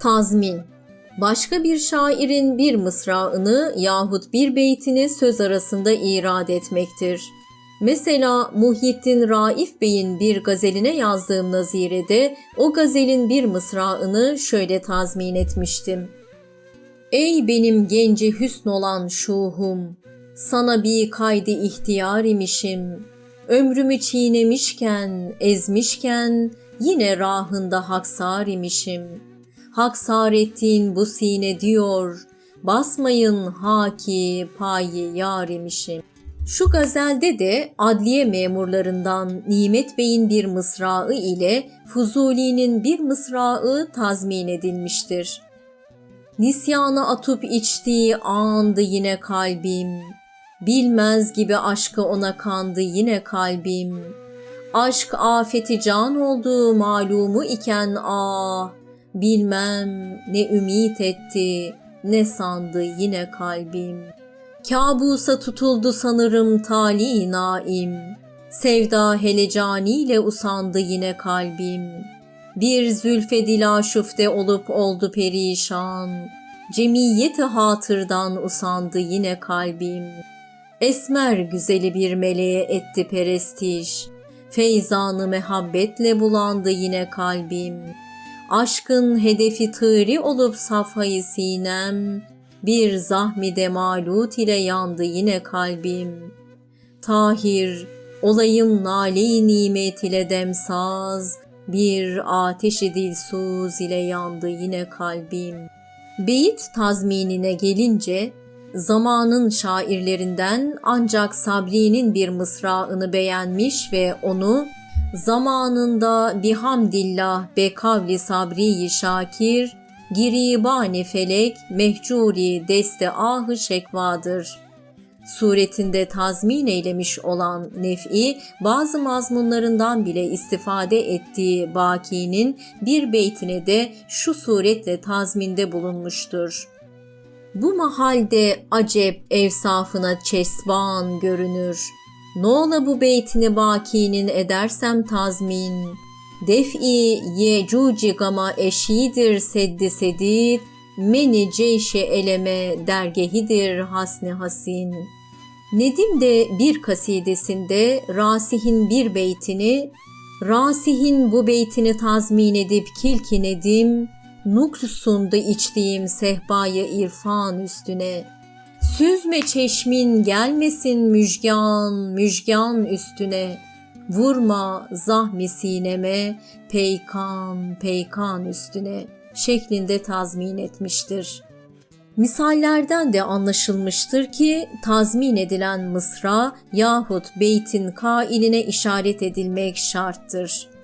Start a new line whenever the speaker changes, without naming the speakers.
Tazmin Başka bir şairin bir mısraını yahut bir beytini söz arasında irad etmektir. Mesela Muhyiddin Raif Bey'in bir gazeline yazdığım nazirede o gazelin bir mısraını şöyle tazmin etmiştim. Ey benim genci hüsn olan şuhum, sana bir kaydı ihtiyar imişim. Ömrümü çiğnemişken, ezmişken, yine rahında haksar imişim. Haksar ettiğin bu sine diyor, basmayın haki payi yar imişim. Şu gazelde de adliye memurlarından Nimet Bey'in bir mısrağı ile Fuzuli'nin bir mısrağı tazmin edilmiştir. Nisyana atıp içtiği andı yine kalbim. Bilmez gibi aşkı ona kandı yine kalbim. Aşk afeti can olduğu malumu iken ah, bilmem ne ümit etti, ne sandı yine kalbim. Kabusa tutuldu sanırım tali naim. Sevda helecaniyle usandı yine kalbim. Bir zülfe dilaşufte olup oldu perişan. Cemiyeti hatırdan usandı yine kalbim. Esmer güzeli bir meleğe etti perestiş. Feyzanı mehabbetle bulandı yine kalbim. Aşkın hedefi tığri olup safhayı sinem. Bir zahmide malut ile yandı yine kalbim. Tahir, olayım nale-i nimet ile demsaz, bir ateşi dilsuz ile yandı yine kalbim. Beyit tazminine gelince, zamanın şairlerinden ancak Sabri'nin bir mısraını beğenmiş ve onu zamanında bihamdillah be kavli sabriyi şakir, giribani felek mehcuri deste ahı şekvadır. Suretinde tazmin eylemiş olan nef'i bazı mazmunlarından bile istifade ettiği Baki'nin bir beytine de şu suretle tazminde bulunmuştur. Bu mahalde acep evsafına çesban görünür. Ne ola bu beytini Baki'nin edersem tazmin. Def'i yecuci gama eşidir seddi sedid, meni ceyşe eleme dergehidir hasni hasin. Nedim de bir kasidesinde Rasih'in bir beytini, Rasih'in bu beytini tazmin edip kilki Nedim, nukr sundu içtiğim sehpayı irfan üstüne. Süzme çeşmin gelmesin müjgan, müjgan üstüne. Vurma zahmi sineme, peykan, peykan üstüne şeklinde tazmin etmiştir. Misallerden de anlaşılmıştır ki tazmin edilen mısra yahut beytin kailine işaret edilmek şarttır.